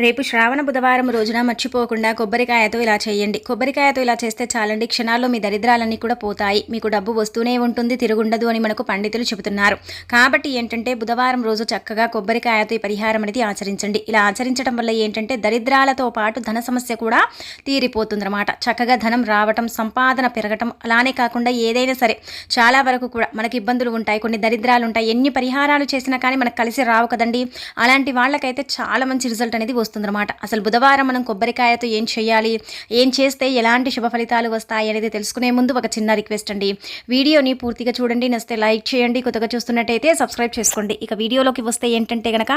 రేపు శ్రావణ బుధవారం రోజున మర్చిపోకుండా కొబ్బరికాయతో ఇలా చేయండి. కొబ్బరికాయతో ఇలా చేస్తే చాలండి క్షణాల్లో మీ దరిద్రాలన్నీ కూడా పోతాయి. మీకు డబ్బు వస్తూనే ఉంటుంది తిరుగుండదు అని మనకు పండితులు చెబుతున్నారు. కాబట్టి ఏంటంటే బుధవారం రోజు చక్కగా కొబ్బరికాయతో ఈ పరిహారం అనేది ఆచరించండి. ఇలా ఆచరించడం వల్ల ఏంటంటే దరిద్రాలతో పాటు ధన సమస్య కూడా తీరిపోతుందన్నమాట. చక్కగా ధనం రావటం సంపాదన పెరగటం అలానే కాకుండా ఏదైనా సరే చాలా వరకు కూడా మనకి ఇబ్బందులు ఉంటాయి కొన్ని దరిద్రాలు ఉంటాయి. ఎన్ని పరిహారాలు చేసినా కానీ మనకు కలిసి రావు కదండి. అలాంటి వాళ్ళకైతే చాలా మంచి రిజల్ట్ అనేది వస్తుందన్నమాట. అసలు బుధవారం మనం కొబ్బరికాయతో ఏం చేయాలి? ఏం చేస్తే ఎలాంటి శుభ ఫలితాలు వస్తాయి అనేది తెలుసుకునే ముందు ఒక చిన్న రిక్వెస్ట్ అండి. వీడియోని పూర్తిగా చూడండి నచ్చితే లైక్ చేయండి కొత్తగా చూస్తున్నట్టయితే సబ్స్క్రైబ్ చేసుకోండి. ఇక వీడియోలోకి వస్తే ఏంటంటే గనక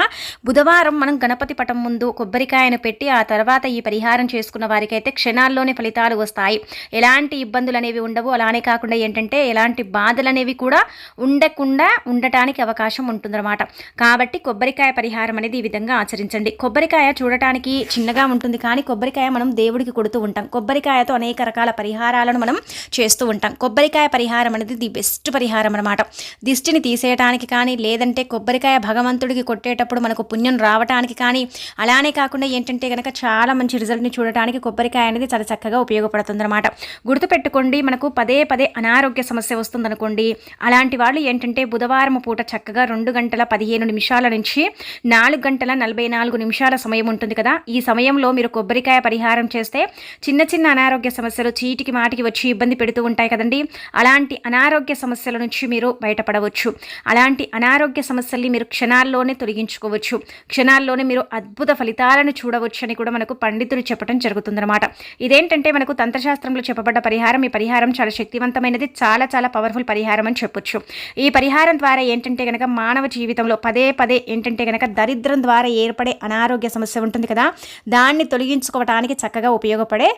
బుధవారం మనం గణపతి పటం ముందు కొబ్బరికాయను పెట్టి ఆ తర్వాత ఈ పరిహారం చేసుకున్న వారికైతే క్షణాల్లోనే ఫలితాలు వస్తాయి. ఎలాంటి ఇబ్బందులు అనేవి ఉండవు. అలానే కాకుండా ఏంటంటే ఎలాంటి బాధలు అనేవి కూడా ఉండకుండా ఉండటానికి అవకాశం ఉంటుందన్నమాట. కాబట్టి కొబ్బరికాయ పరిహారం అనేది ఈ విధంగా ఆచరించండి. కొబ్బరికాయ చూడటానికి చిన్నగా ఉంటుంది. కానీ కొబ్బరికాయ మనం దేవుడికి కొడుతూ ఉంటాం. కొబ్బరికాయతో అనేక రకాల పరిహారాలను మనం చేస్తూ ఉంటాం. కొబ్బరికాయ పరిహారం అనేది ది బెస్ట్ పరిహారం అనమాట దిష్టిని తీసేయటానికి కానీ లేదంటే కొబ్బరికాయ భగవంతుడికి కొట్టేటప్పుడు మనకు పుణ్యం రావటానికి కానీ అలానే కాకుండా ఏంటంటే కనుక చాలా మంచి రిజల్ట్ని చూడటానికి కొబ్బరికాయ అనేది చాలా చక్కగా ఉపయోగపడుతుంది అనమాట గుర్తుపెట్టుకోండి మనకు పదే పదే అనారోగ్య సమస్య వస్తుందనుకోండి. అలాంటి వాళ్ళు ఏంటంటే బుధవారం పూట చక్కగా రెండు గంటల పదిహేను నిమిషాల నుంచి నాలుగు గంటల నలభై నాలుగు నిమిషాల సమయం ఉంటుంది కదా. ఈ సమయంలో మీరు కొబ్బరికాయ పరిహారం చేస్తే చిన్న చిన్న అనారోగ్య సమస్యలు చీటికి మాటికి వచ్చి ఇబ్బంది పెడుతూ ఉంటాయి కదండి. అలాంటి అనారోగ్య సమస్యల నుంచి మీరు బయటపడవచ్చు. అలాంటి అనారోగ్య సమస్యల్ని మీరు క్షణాల్లోనే తొలగించుకోవచ్చు. క్షణాల్లోనే మీరు అద్భుత ఫలితాలను చూడవచ్చు అని కూడా మనకు పండితులు చెప్పడం జరుగుతుందన్నమాట. ఇదేంటంటే మనకు తంత్రశాస్త్రంలో చెప్పబడ్డ పరిహారం. ఈ పరిహారం చాలా శక్తివంతమైనది చాలా చాలా పవర్ఫుల్ పరిహారం అని చెప్పొచ్చు. ఈ పరిహారం ద్వారా ఏంటంటే కనుక మానవ జీవితంలో పదే పదే ఏంటంటే కనుక దరిద్రం ద్వారా ఏర్పడే అనారోగ్య సమస్య ఉంటుంది కదా. దాన్ని తొలగించుకోవటానికి చక్కగా ఉపయోగపడే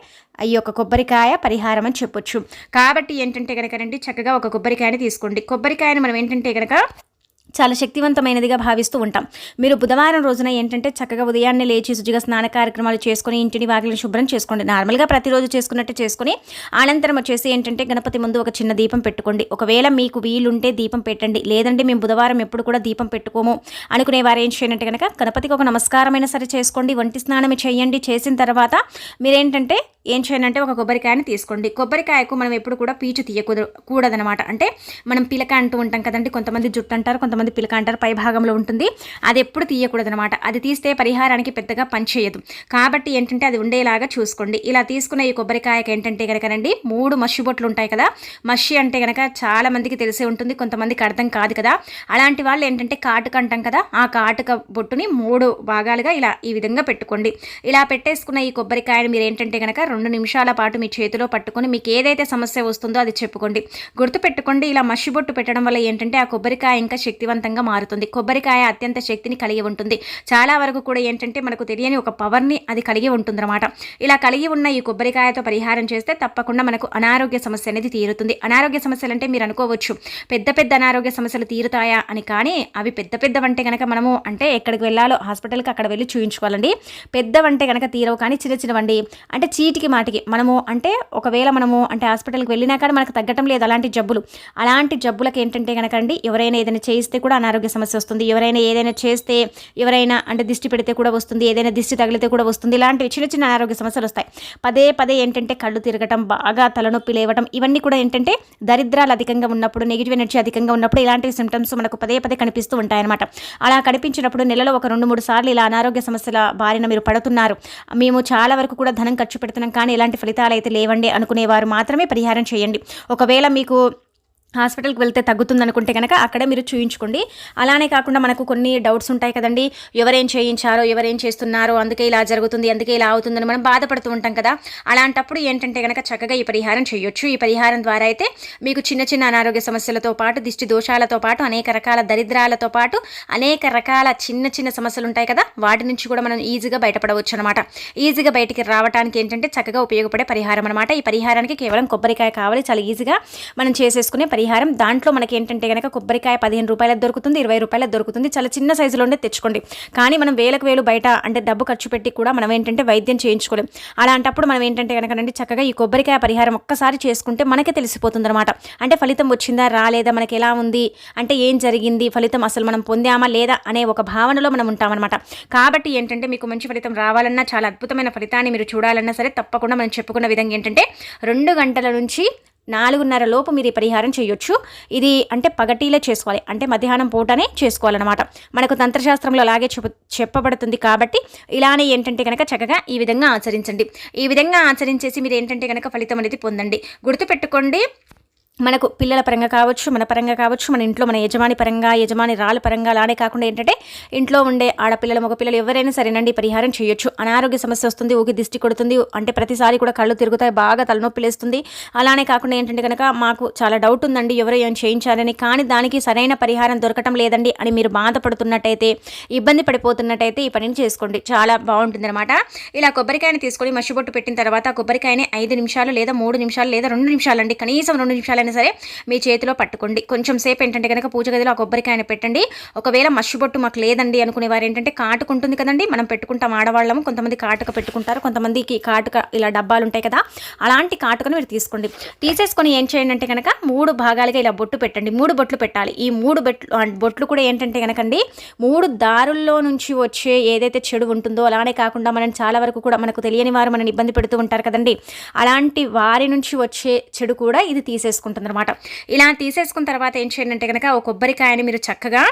ఈ యొక్క కొబ్బరికాయ పరిహారం అని చెప్పొచ్చు. కాబట్టి ఏంటంటే కనుక రండి చక్కగా ఒక కొబ్బరికాయని తీసుకోండి. కొబ్బరికాయని మనం ఏంటంటే కనుక చాలా శక్తివంతమైనదిగా భావిస్తూ ఉంటాం. మీరు బుధవారం రోజున ఏంటంటే చక్కగా ఉదయాన్నే లేచి శుచిగా స్నాన కార్యక్రమాలు చేసుకుని ఇంటిని వాకిలిని శుభ్రం చేసుకోండి నార్మల్గా ప్రతిరోజు చేసుకున్నట్టు చేసుకుని అనంతరం వచ్చేసి ఏంటంటే గణపతి ముందు ఒక చిన్న దీపం పెట్టుకోండి. ఒకవేళ మీకు వీలుంటే దీపం పెట్టండి. లేదంటే మేము బుధవారం ఎప్పుడు కూడా దీపం పెట్టుకోము అనుకునే వారు ఏం చేయనంటే కనుక గణపతికి ఒక నమస్కారమైన సరే చేసుకోండి. వంటి స్నానం చేయండి. చేసిన తర్వాత మీరేంటంటే ఏం చేయాలంటే ఒక కొబ్బరికాయని తీసుకోండి. కొబ్బరికాయకు మనం ఎప్పుడు కూడా పీచు తీయకూడదు కూడదనమాట. అంటే మనం పిలక అంటూ ఉంటాం కదండి కొంతమంది జుట్టు అంటారు కొంతమంది పిలక అంటారు పై భాగంలో ఉంటుంది. అది ఎప్పుడు తీయకూడదు అనమాట అది తీస్తే పరిహారానికి పెద్దగా పనిచేయదు కాబట్టి ఏంటంటే అది ఉండేలాగా చూసుకోండి. ఇలా తీసుకున్న ఈ కొబ్బరికాయకి ఏంటంటే కనుకనండి మూడు మషి బొట్లు ఉంటాయి కదా. మషి అంటే కనుక చాలా మందికి తెలిసే ఉంటుంది కొంతమందికి అర్థం కాదు కదా. అలాంటి వాళ్ళు ఏంటంటే కాటుక అంటాం కదా. ఆ కాటుక బొట్టుని మూడు భాగాలుగా ఇలా ఈ విధంగా పెట్టుకోండి. ఇలా పెట్టేసుకున్న ఈ కొబ్బరికాయను మీరు ఏంటంటే కనుక రెండు నిమిషాల పాటు మీ చేతిలో పట్టుకొని మీకు ఏదైతే సమస్య వస్తుందో అది చెప్పుకోండి. గుర్తుపెట్టుకోండి ఇలా మషిబొట్టు పెట్టడం వల్ల ఏంటంటే ఆ కొబ్బరికాయ ఇంకా శక్తి శక్తివంతంగా మారుతుంది. కొబ్బరికాయ అత్యంత శక్తిని కలిగి ఉంటుంది. చాలా వరకు కూడా ఏంటంటే మనకు తెలియని ఒక పవర్ని అది కలిగి ఉంటుందన్నమాట. ఇలా కలిగి ఉన్న ఈ కొబ్బరికాయతో పరిహారం చేస్తే తప్పకుండా మనకు అనారోగ్య సమస్య అనేది తీరుతుంది. అనారోగ్య సమస్యలు అంటే మీరు అనుకోవచ్చు పెద్ద పెద్ద అనారోగ్య సమస్యలు తీరుతాయా అని కానీ అవి పెద్ద పెద్దవంటే కనుక మనము అంటే ఎక్కడికి వెళ్ళాలో హాస్పిటల్కి అక్కడ వెళ్ళి చూయించుకోవాలండి. పెద్దవంటే కనుక తీరవు కానీ చిన్న చిన్నవండి. అంటే చీటికి మాటికి మనము అంటే ఒకవేళ మనము అంటే హాస్పిటల్కి వెళ్ళినా కానీ మనకు తగ్గటం లేదు అలాంటి జబ్బులు. అలాంటి జబ్బులకు ఏంటంటే కనుక అండి ఎవరైనా ఏదైనా చేయిస్తే చేస్తే కూడా అనారోగ్య సమస్య వస్తుంది. ఎవరైనా ఏదైనా చేస్తే ఎవరైనా అంటే దిష్టి పెడితే కూడా వస్తుంది ఏదైనా దిష్టి తగిలితే కూడా వస్తుంది. ఇలాంటివి చిన్న చిన్న అనారోగ్య సమస్యలు వస్తాయి. పదే పదే ఏంటంటే కళ్ళు తిరగటం బాగా తలనొప్పి లేవటం ఇవన్నీ కూడా ఏంటంటే దరిద్రాలు అధికంగా ఉన్నప్పుడు నెగిటివ్ ఎనర్జీ అధికంగా ఉన్నప్పుడు ఇలాంటి సిమ్టమ్స్ మనకు పదే పదే కనిపిస్తూ ఉంటాయన్నమాట. అలా కనిపించినప్పుడు నెలలో ఒక రెండు మూడు సార్లు ఇలా అనారోగ్య సమస్యల బారిన మీరు పడుతున్నారు. మేము చాలా వరకు కూడా ధనం ఖర్చు పెడుతున్నాం కానీ ఇలాంటి ఫలితాలు అయితే లేవండి అనుకునేవారు మాత్రమే పరిహారం చేయండి. ఒకవేళ మీకు హాస్పిటల్కి వెళ్తే తగ్గుతుంది అనుకుంటే కనుక అక్కడే మీరు చూయించుకోండి. అలానే కాకుండా మనకు కొన్ని డౌట్స్ ఉంటాయి కదండి. ఎవరేం చేయించారో ఎవరేం చేస్తున్నారో అందుకే ఇలా జరుగుతుంది అందుకే ఇలా అవుతుందని మనం బాధపడుతూ ఉంటాం కదా. అలాంటప్పుడు ఏంటంటే కనుక చక్కగా ఈ పరిహారం చేయొచ్చు. ఈ పరిహారం ద్వారా అయితే మీకు చిన్న చిన్న అనారోగ్య సమస్యలతో పాటు దిష్టి దోషాలతో పాటు అనేక రకాల దరిద్రాలతో పాటు అనేక రకాల చిన్న చిన్న సమస్యలు ఉంటాయి కదా. వాటి నుంచి కూడా మనం ఈజీగా బయటపడవచ్చు అనమాట ఈజీగా బయటికి రావడానికి ఏంటంటే చక్కగా ఉపయోగపడే పరిహారం అనమాట ఈ పరిహారానికి కేవలం కొబ్బరికాయ కావాలి. చాలా ఈజీగా మనం చేసేసుకునే పరిహారం పరిహారం దాంట్లో మనకి ఏంటంటే కనుక కొబ్బరికాయ పదిహేను రూపాయలకు దొరుకుతుంది ఇరవై రూపాయలకు దొరుకుతుంది. చాలా చిన్న సైజులోనే తెచ్చుకోండి. కానీ మనం వేలకు వేలు బయట అంటే డబ్బు ఖర్చు పెట్టి కూడా మనం ఏంటంటే వైద్యం చేయించుకోలేం. అలాంటప్పుడు మనం ఏంటంటే కనుకనండి చక్కగా ఈ కొబ్బరికాయ పరిహారం ఒక్కసారి చేసుకుంటే మనకే తెలిసిపోతుంది అనమాట అంటే ఫలితం వచ్చిందా రాలేదా మనకి ఎలా ఉంది అంటే ఏం జరిగింది ఫలితం అసలు మనం పొందామా లేదా అనే ఒక భావనలో మనం ఉంటామన్నమాట. కాబట్టి ఏంటంటే మీకు మంచి ఫలితం రావాలన్నా చాలా అద్భుతమైన ఫలితాన్ని మీరు చూడాలన్నా సరే తప్పకుండా మనం చెప్పుకున్న విధంగా ఏంటంటే రెండు గంటల నుంచి నాలుగున్నర లోపు మీరు ఈ పరిహారం చేయొచ్చు. ఇది అంటే పగటీలే చేసుకోవాలి. అంటే మధ్యాహ్నం పూటనే చేసుకోవాలన్నమాట. మనకు తంత్రశాస్త్రంలో అలాగే చెప్ప చెప్పబడుతుంది కాబట్టి ఇలానే ఏంటంటే కనుక చక్కగా ఈ విధంగా ఆచరించండి. ఈ విధంగా ఆచరించేసి మీరు ఏంటంటే కనుక ఫలితం అనేది పొందండి. గుర్తుపెట్టుకోండి మనకు పిల్లల పరంగా కావచ్చు మన పరంగా కావచ్చు మన ఇంట్లో మన యజమాని పరంగా యజమాని రాళ్ళ పరంగా అలానే కాకుండా ఏంటంటే ఇంట్లో ఉండే ఆడపిల్లలు మగపిల్లలు ఎవరైనా సరేనండి పరిహారం చేయొచ్చు. అనారోగ్య సమస్య వస్తుంది ఊకి దిష్టి కొడుతుంది అంటే ప్రతిసారి కూడా కళ్ళు తిరుగుతాయి బాగా తలనొప్పి లేస్తుంది. అలానే కాకుండా ఏంటంటే కనుక మాకు చాలా డౌట్ ఉందండి ఎవరో ఏం చేయించాలని కానీ దానికి సరైన పరిహారం దొరకటం లేదండి అని మీరు బాధపడుతున్నట్టయితే ఇబ్బంది పడిపోతున్నట్టయితే ఈ పనిని చేసుకోండి. చాలా బాగుంటుంది అనమాట ఇలా కొబ్బరికాయని తీసుకొని మసిబొట్టు పెట్టిన తర్వాత కొబ్బరికాయని ఐదు నిమిషాలు లేదా మూడు నిమిషాలు లేదా రెండు నిమిషాలు అండి కనీసం రెండు నిమిషాలు అయినా సరే మీ చేతిలో పట్టుకోండి. కొంచెం సేపు ఏంటంటే కనుక పూజ గదిలో ఆ కొబ్బరికాయని పెట్టండి. ఒకవేళ మషిబొట్టు మాకు లేదండి అనుకునే వారు ఏంటంటే కాటుకుంటుంది కదండి. మనం పెట్టుకుంటాం ఆడవాళ్ళము. కొంతమంది కాటుక పెట్టుకుంటారు. కొంతమందికి కాటుక ఇలా డబ్బాలు ఉంటాయి కదా. అలాంటి కాటుకను మీరు తీసుకోండి. తీసేసుకొని ఏం చేయండి అంటే కనుక మూడు భాగాలుగా ఇలా బొట్టు పెట్టండి. మూడు బొట్లు పెట్టాలి. ఈ మూడు బొట్లు బొట్లు కూడా ఏంటంటే కనుకండి మూడు దారుల్లో నుంచి వచ్చే ఏదైతే చెడు ఉంటుందో అలానే కాకుండా మనం చాలా వరకు కూడా మనకు తెలియని వారు మనని ఇబ్బంది పెడుతూ ఉంటారు కదండి. అలాంటి వారి నుంచి వచ్చే చెడు కూడా ఇది తీసేసుకుంటుంది ఉంటుందన్నమాట. ఇలా తీసేసుకున్న తర్వాత ఏం చేయండి అంటే కనుక ఒక కొబ్బరికాయని మీరు చక్కగా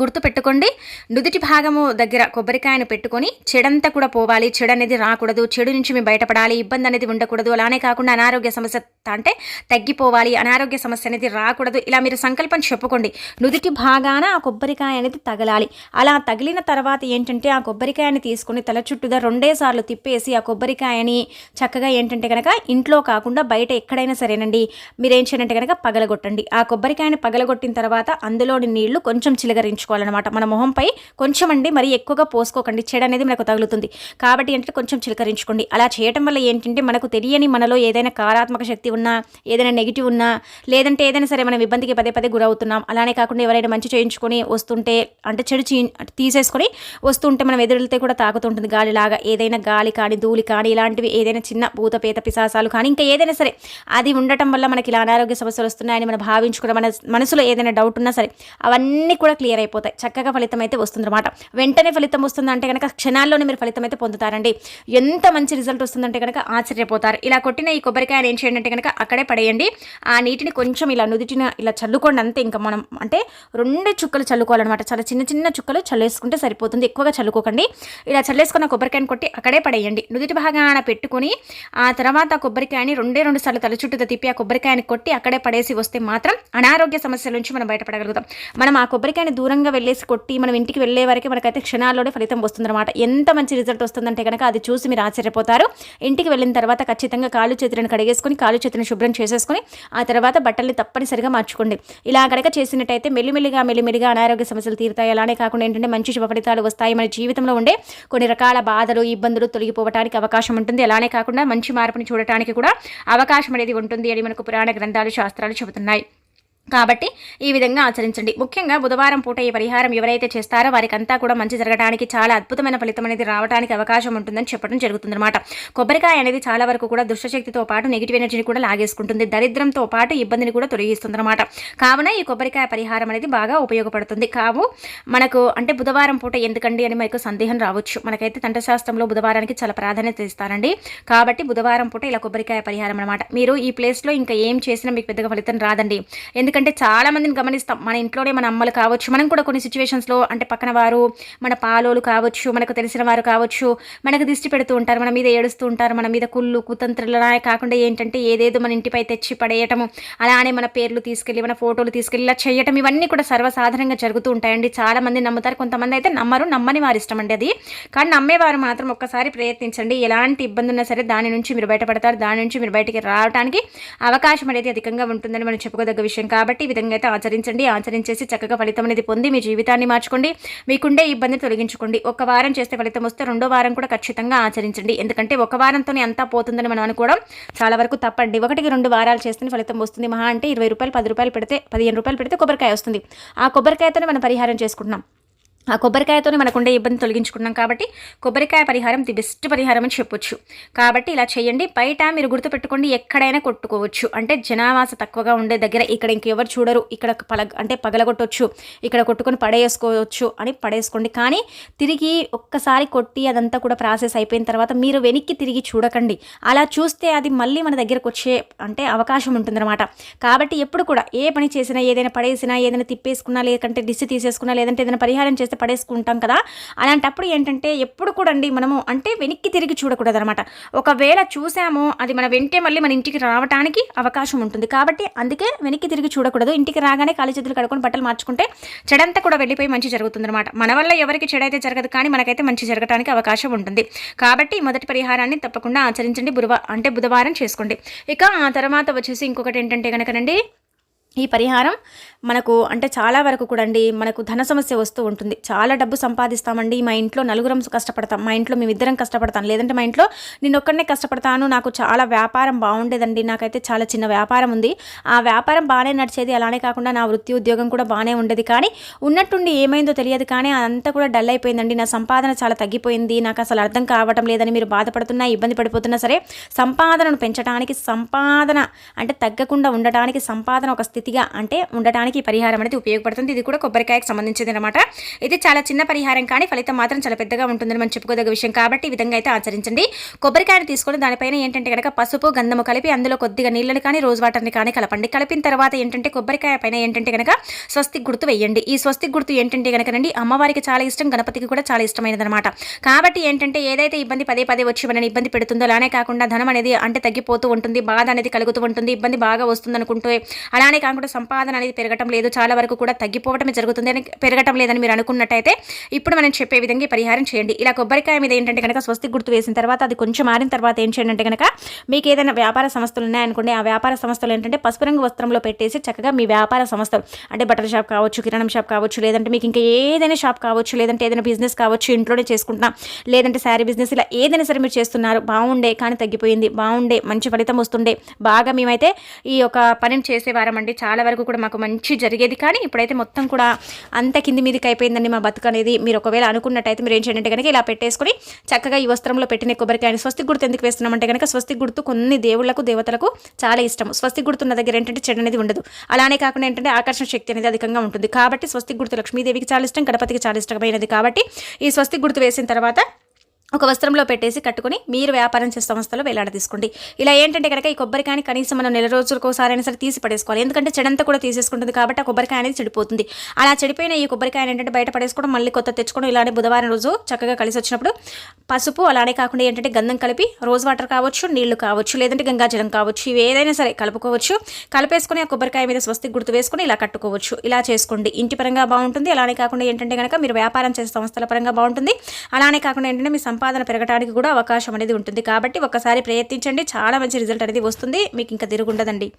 గుర్తు పెట్టుకోండి నుదుటి భాగము దగ్గర కొబ్బరికాయను పెట్టుకొని చెడంతా కూడా పోవాలి. చెడు అనేది రాకూడదు. చెడు నుంచి మేము బయటపడాలి. ఇబ్బంది అనేది ఉండకూడదు. అలానే కాకుండా అనారోగ్య సమస్య అంటే తగ్గిపోవాలి. అనారోగ్య సమస్య అనేది రాకూడదు. ఇలా మీరు సంకల్పం చెప్పుకోండి. నుదుటి భాగాన ఆ కొబ్బరికాయ అనేది తగలాలి. అలా తగిలిన తర్వాత ఏంటంటే ఆ కొబ్బరికాయని తీసుకొని తల చుట్టూదా రెండే సార్లు తిప్పేసి ఆ కొబ్బరికాయని చక్కగా ఏంటంటే కనుక ఇంట్లో కాకుండా బయట ఎక్కడైనా సరేనండి. మీరు ఏం చేయాలంటే కనుక పగలగొట్టండి. ఆ కొబ్బరికాయని పగలగొట్టిన తర్వాత అందులోని నీళ్ళు కొంచెం చిలకరించు చిలకరించుకోవాలన్నమాట మన మొహంపై కొంచెం అండి మరి ఎక్కువగా పోసుకోకండి. చెడు అనేది మనకు తగులుతుంది. కాబట్టి ఏంటంటే కొంచెం చిలకరించుకోండి. అలా చేయటం వల్ల ఏంటంటే మనకు తెలియని మనలో ఏదైనా కారాత్మక శక్తి ఉన్నా ఏదైనా నెగిటివ్ ఉన్నా లేదంటే ఏదైనా సరే మనం ఇబ్బందికి పదే పదే గురవుతున్నాం. అలానే కాకుండా ఎవరైనా మంచి చేయించుకొని వస్తుంటే అంటే చెడు చీ తీసేసుకొని వస్తుంటే మనం ఎదురెళ్తే కూడా తాకుతుంటుంది గాలిలాగా ఏదైనా గాలి కానీ ధూళి కానీ ఇలాంటివి ఏదైనా చిన్న భూత పేత పిశాసాలు కానీ ఇంకా ఏదైనా సరే అది ఉండటం వల్ల మనకి ఇలా అనారోగ్య సమస్యలు వస్తున్నాయని మనం భావించుకున్న మన మనసులో ఏదైనా డౌట్ ఉన్నా సరే అవన్నీ కూడా క్లియర్ అయిపోతాయి. అయిపోతాయి చక్కగా ఫలితం అయితే వస్తుందన్నమాట. వెంటనే ఫలితం వస్తుందంటే కనుక క్షణాల్లోనే మీరు ఫలితం అయితే పొందుతారండి. ఎంత మంచి రిజల్ట్ వస్తుందంటే కనుక ఆశ్చర్యపోతారు. ఇలా కొట్టిన ఈ కొబ్బరికాయను ఏం చేయండి అంటే కనుక అక్కడే పడేయండి. ఆ నీటిని కొంచెం ఇలా నుదిటిన ఇలా చల్లుకోండి అంతే. ఇంకా మనం అంటే రెండు చుక్కలు చల్లుకోవాలన్నమాట. చాలా చిన్న చిన్న చుక్కలు చల్లేసుకుంటే సరిపోతుంది. ఎక్కువగా చల్లుకోకండి. ఇలా చల్లేసుకున్న కొబ్బరికాయను కొట్టి అక్కడే పడేయండి. నుదుటి భాగాన పెట్టుకుని ఆ తర్వాత కొబ్బరికాయని రెండే రెండు సార్లు తల చుట్టూ తిప్పి ఆ కొబ్బరికాయని కొట్టి అక్కడే పడేసి వస్తే మాత్రం అనారోగ్య సమస్యల నుంచి మనం బయటపడగలుగుతాం. మనం ఆ కొబ్బరికాయని దూరంగా వెళ్ళేసి కొట్టి మనం ఇంటికి వెళ్ళే వరకు మనకైతే క్షణాల్లోనే ఫలితం వస్తుందన్నమాట. ఎంత మంచి రిజల్ట్ వస్తుందంటే కనుక అది చూసి మీరు ఆశ్చర్యపోతారు. ఇంటికి వెళ్ళిన తర్వాత ఖచ్చితంగా కాళ్ళు చేతులను కడిగేసుకొని కాళ్ళు చేతులను శుభ్రం చేసేసుకొని ఆ తర్వాత బట్టల్ని తప్పనిసరిగా మార్చుకోండి. ఇలా కనుక చేసినట్టయితే మెల్లిమెల్లిగా మెల్లిమెల్లిగా అనారోగ్య సమస్యలు తీరుతాయి. అలానే కాకుండా ఏంటంటే మంచి శుభ ఫలితాలు వస్తాయి మన జీవితంలో ఉండే కొన్ని రకాల బాధలు ఇబ్బందులు తొలగిపోవడానికి అవకాశం ఉంటుంది. అలానే కాకుండా మంచి మార్పుని చూడటానికి కూడా అవకాశం అనేది ఉంటుంది అని మనకు పురాణ గ్రంథాలు శాస్త్రాలు చెబుతున్నాయి. కాబట్టి ఈ విధంగా ఆచరించండి. ముఖ్యంగా బుధవారం పూట ఈ పరిహారం ఎవరైతే చేస్తారో వారికంతా కూడా మంచి జరగడానికి చాలా అద్భుతమైన ఫలితం అనేది రావడానికి అవకాశం ఉంటుందని చెప్పడం జరుగుతుందన్నమాట. కొబ్బరికాయ అనేది చాలా వరకు కూడా దుష్టశక్తితో పాటు నెగిటివ్ ఎనర్జీని కూడా లాగేసుకుంటుంది. దరిద్రంతో పాటు ఇబ్బందిని కూడా తొలగిస్తుందన్నమాట. కావున ఈ కొబ్బరికాయ పరిహారం అనేది బాగా ఉపయోగపడుతుంది. కావు మనకు అంటే బుధవారం పూట ఎందుకండి అని మీకు సందేహం రావచ్చు. మనకైతే తంటశాస్త్రంలో బుధవారానికి చాలా ప్రాధాన్యత ఇస్తారండి. కాబట్టి బుధవారం పూట ఇలా కొబ్బరికాయ పరిహారం అనమాట మీరు ఈ ప్లేస్లో ఇంకా ఏం చేసినా మీకు పెద్దగా ఫలితం రాదండి. ఎందుకంటే ఎందుకంటే చాలా మందిని గమనిస్తాం. మన ఇంట్లోనే మన అమ్మలు కావచ్చు మనం కూడా కొన్ని సిచ్యువేషన్స్లో అంటే పక్కన వారు మన పాలోలు కావచ్చు మనకు తెలిసిన వారు కావచ్చు మనకు దిష్టి పెడుతూ ఉంటారు మన మీద ఏడుస్తూ ఉంటారు మన మీద కుళ్ళు కుతంత్రులనే కాకుండా ఏంటంటే ఏదేదో మన ఇంటిపై తెచ్చి పడేయటము అలానే మన పేర్లు తీసుకెళ్ళి మన ఫోటోలు తీసుకెళ్ళి ఇలా చేయటం ఇవన్నీ కూడా సర్వసాధారణంగా జరుగుతూ ఉంటాయండి. చాలా మంది నమ్ముతారు కొంతమంది అయితే నమ్మరు నమ్మని వారి ఇష్టం అండి అది. కానీ నమ్మేవారు మాత్రం ఒక్కసారి ప్రయత్నించండి. ఎలాంటి ఇబ్బంది ఉన్నా సరే దాని నుంచి మీరు బయటపడతారు దాని నుంచి మీరు బయటికి రావడానికి అవకాశం అనేది అధికంగా ఉంటుందని మనం చెప్పుకోదగ్గ విషయం. కాదు కాబట్టి ఈ విధంగా అయితే ఆచరించండి. ఆచరించేసి చక్కగా ఫలితం అనేది పొంది మీ జీవితాన్ని మార్చుకోండి. మీకుండే ఇబ్బందిని తొలగించుకోండి. ఒక వారం చేస్తే ఫలితం వస్తే రెండో వారం కూడా ఖచ్చితంగా ఆచరించండి. ఎందుకంటే ఒక వారంతోనే అంతా పోతుందని మనం అనుకోవడం చాలా వరకు తప్పండి. ఒకటికి రెండు వారాలు చేస్తే ఫలితం వస్తుంది. మహా అంటే ఇరవై రూపాయలు పది రూపాయలు పెడితే పదిహేను రూపాయలు పెడితే కొబ్బరికాయ వస్తుంది. ఆ కొబ్బరికాయతోనే మనం పరిహారం చేసుకుంటున్నాం. ఆ కొబ్బరికాయతోనే మనకు ఉండే ఇబ్బంది తొలగించుకున్నాం కాబట్టి కొబ్బరికాయ పరిహారం ది బెస్ట్ పరిహారం అని చెప్పొచ్చు. కాబట్టి ఇలా చేయండి. బయట మీరు గుర్తుపెట్టుకోండి ఎక్కడైనా కొట్టుకోవచ్చు. అంటే జనావాస తక్కువగా ఉండే దగ్గర ఇక్కడ ఇంకెవరు చూడరు. ఇక్కడ పల అంటే పగలగొట్టవచ్చు ఇక్కడ కొట్టుకొని పడేసుకోవచ్చు అని పడేసుకోండి. కానీ తిరిగి ఒక్కసారి కొట్టి అదంతా కూడా ప్రాసెస్ అయిపోయిన తర్వాత మీరు వెనక్కి తిరిగి చూడకండి. అలా చూస్తే అది మళ్ళీ మన దగ్గరకు వచ్చే అంటే అవకాశం ఉంటుందన్నమాట. కాబట్టి ఎప్పుడు కూడా ఏ పని చేసినా ఏదైనా పడేసినా ఏదైనా తిప్పేసుకున్నా లేదంటే డిస్సి తీసేసుకున్నా లేదంటే ఏదైనా పరిహారం చేస్తే పడేసుకుంటాం కదా. అలాంటప్పుడు ఏంటంటే ఎప్పుడు కూడా అండి మనము అంటే వెనక్కి తిరిగి చూడకూడదు అనమాట ఒకవేళ చూసామో అది మన వెంటే మళ్ళీ మన ఇంటికి రావడానికి అవకాశం ఉంటుంది. కాబట్టి అందుకే వెనక్కి తిరిగి చూడకూడదు. ఇంటికి రాగానే కాలి చేతులు కడుకొని బట్టలు మార్చుకుంటే చెడంతా కూడా వెళ్ళిపోయి మంచి జరుగుతుంది అనమాట మన వల్ల ఎవరికి చెడైతే జరగదు కానీ మనకైతే మంచి జరగడానికి అవకాశం ఉంటుంది. కాబట్టి మొదటి పరిహారాన్ని తప్పకుండా ఆచరించండి. బుధవారం అంటే బుధవారం చేసుకోండి. ఇక ఆ తర్వాత వచ్చేసి ఇంకొకటి ఏంటంటే కనుకనండి ఈ పరిహారం మనకు అంటే చాలా వరకు కూడా అండి మనకు ధన సమస్య వస్తూ ఉంటుంది. చాలా డబ్బు సంపాదిస్తామండి. మా ఇంట్లో నలుగురం కష్టపడతాం. మా ఇంట్లో మేమిద్దరం కష్టపడతాం. లేదంటే మా ఇంట్లో నేను ఒక్కడనే కష్టపడతాను. నాకు చాలా వ్యాపారం బాగుండేదండి. నాకైతే చాలా చిన్న వ్యాపారం ఉంది. ఆ వ్యాపారం బాగానే నడిచేది. అలానే కాకుండా నా వృత్తి ఉద్యోగం కూడా బాగానే ఉండేది. కానీ ఉన్నట్టుండి ఏమైందో తెలియదు. కానీ అంతా కూడా డల్ అయిపోయిందండి. నా సంపాదన చాలా తగ్గిపోయింది. నాకు అసలు అర్థం కావటం లేదని మీరు బాధపడుతున్నా ఇబ్బంది పడిపోతున్నా సరే సంపాదనను పెంచడానికి సంపాదన అంటే తగ్గకుండా ఉండటానికి సంపాదన ఒక స్థితి స్థితిగా అంటే ఉండటానికి పరిహారం అనేది ఉపయోగపడుతుంది. ఇది కూడా కొబ్బరికాయకు సంబంధించింది అనమాట ఇది చాలా చిన్న పరిహారం కానీ ఫలితం మాత్రం చాలా పెద్దగా ఉంటుందని మనం చెప్పుకోదగ్గ విషయం. కాబట్టి ఈ విధంగా అయితే ఆచరించండి. కొబ్బరికాయను తీసుకొని దానిపైన ఏంటంటే కనుక పసుపు గంధము కలిపి అందులో కొద్దిగా నీళ్ళని కానీ రోజు వాటర్ని కానీ కలపండి. కలిపిన తర్వాత ఏంటంటే కొబ్బరికాయ పైన ఏంటంటే కనుక స్వస్తి గుర్తు వేయండి. ఈ స్వస్తి గుర్తు ఏంటంటే కనుకనండి అమ్మవారికి చాలా ఇష్టం గణపతికి కూడా చాలా ఇష్టమైనది అనమాట కాబట్టి ఏంటంటే ఏదైతే ఇబ్బంది పదే పదే వచ్చి మనని ఇబ్బంది పెడుతుందో అలానే కాకుండా ధనం అనేది అంటే తగ్గిపోతూ ఉంటుంది బాధ అనేది కలుగుతూ ఉంటుంది ఇబ్బంది బాగా వస్తుంది అనుకుంటే అలానే కూడా సంపాదన అనేది పెరగటం లేదు. చాలా వరకు కూడా తగ్గిపోవటమే జరుగుతుంది అని పెరగటం లేదని మీరు అనుకున్నట్టయితే ఇప్పుడు మనం చెప్పే విధంగా పరిహారం చేయండి. ఇలా కొబ్బరికాయ మీద ఏంటంటే కనుక స్వస్తి గుర్తు వేసిన తర్వాత అది కొంచెం మారిన తర్వాత ఏం చేయండి అంటే కనుక మీకు ఏదైనా వ్యాపార సంస్థలు ఉన్నాయనుకోండి ఆ వ్యాపార సంస్థలు ఏంటంటే పసుపు రంగు వస్త్రంలో పెట్టేసి చక్కగా మీ వ్యాపార సంస్థలు అంటే బట్టల షాప్ కావచ్చు కిరాణం షాప్ కావచ్చు లేదంటే మీకు ఇంకా ఏదైనా షాప్ కావచ్చు లేదంటే ఏదైనా బిజినెస్ కావచ్చు ఇంట్లోనే చేసుకుంటున్నాం లేదంటే శారీ బిజినెస్ ఇలా ఏదైనా సరే మీరు చేస్తున్నారు బాగుండే కానీ తగ్గిపోయింది బాగుండే మంచి ఫలితం వస్తుండే బాగా మేమైతే ఈ యొక్క పనిని చేసేవారం అండి చాలా వరకు కూడా మాకు మంచి జరిగేది కానీ ఇప్పుడైతే మొత్తం కూడా అంత కింది మీదకి అయిపోయిందండి మా బతుకు అనేది. మీరు ఒకవేళ అనుకున్నట్టయితే మీరు ఏం చేయండి కనుక ఇలా పెట్టేసుకొని చక్కగా ఈ వస్త్రంలో పెట్టిన కొబ్బరికాయని స్వస్తి గుర్తు ఎందుకు వేస్తున్నామంటే కనుక స్వస్తి గుర్తు కొన్ని దేవుళ్ళకు దేవతలకు చాలా ఇష్టం. స్వస్తి గుర్తున్న దగ్గర ఏంటంటే చెడు అనేది ఉండదు. అలానే కాకుండా ఏంటంటే ఆకర్షణ శక్తి అనేది అధికంగా ఉంటుంది. కాబట్టి స్వస్తి గుర్తు లక్ష్మీదేవికి చాలా ఇష్టం గణపతికి చాలా ఇష్టమైనది. కాబట్టి ఈ స్వస్తి గుర్తు వేసిన తర్వాత ఒక వస్త్రంలో పెట్టేసి కట్టుకుని మీరు వ్యాపారం చేసే సంస్థలో వేలాడ తీసుకోండి. ఇలా ఏంటంటే కనుక ఈ కొబ్బరికాయని కనీసం మనం నెల రోజులకు ఒకసారి సరే తీసి పడేసుకోవాలి. ఎందుకంటే చెడంతా కూడా తీసేసుకుంటుంది కాబట్టి ఆ కొబ్బరికాయ అనేది చెడిపోతుంది. అలా చెడిపోయిన ఈ కొబ్బరికాయ ఏంటంటే బయట పడేసుకోవడం మళ్ళీ కొత్త తెచ్చుకోవడం ఇలానే బుధవారం రోజు చక్కగా కలిసి వచ్చినప్పుడు పసుపు అలానే కాకుండా ఏంటంటే గంధం కలిపి రోజ్ వాటర్ కావచ్చు నీళ్ళు కావచ్చు లేదంటే గంగాజలం కావచ్చు ఇవి ఏదైనా సరే కలుపుకోవచ్చు. కలిపేసుకుని ఆ కొబ్బరికాయ మీద స్వస్తి గుర్తు వేసుకుని ఇలా కట్టుకోవచ్చు. ఇలా చేసుకోండి. ఇంటి పరంగా బాగుంటుంది. అలానే కాకుండా ఏంటంటే కనుక మీరు వ్యాపారం చేసే సంస్థల పరంగా బాగుంటుంది. అలానే కాకుండా ఏంటంటే మీ సంపాదన పెరగడానికి కూడా అవకాశం అనేది ఉంటుంది. కాబట్టి ఒకసారి ప్రయత్నించండి. చాలా మంచి రిజల్ట్ అనేది వస్తుంది. మీకు ఇంకా తిరుగుండదండి.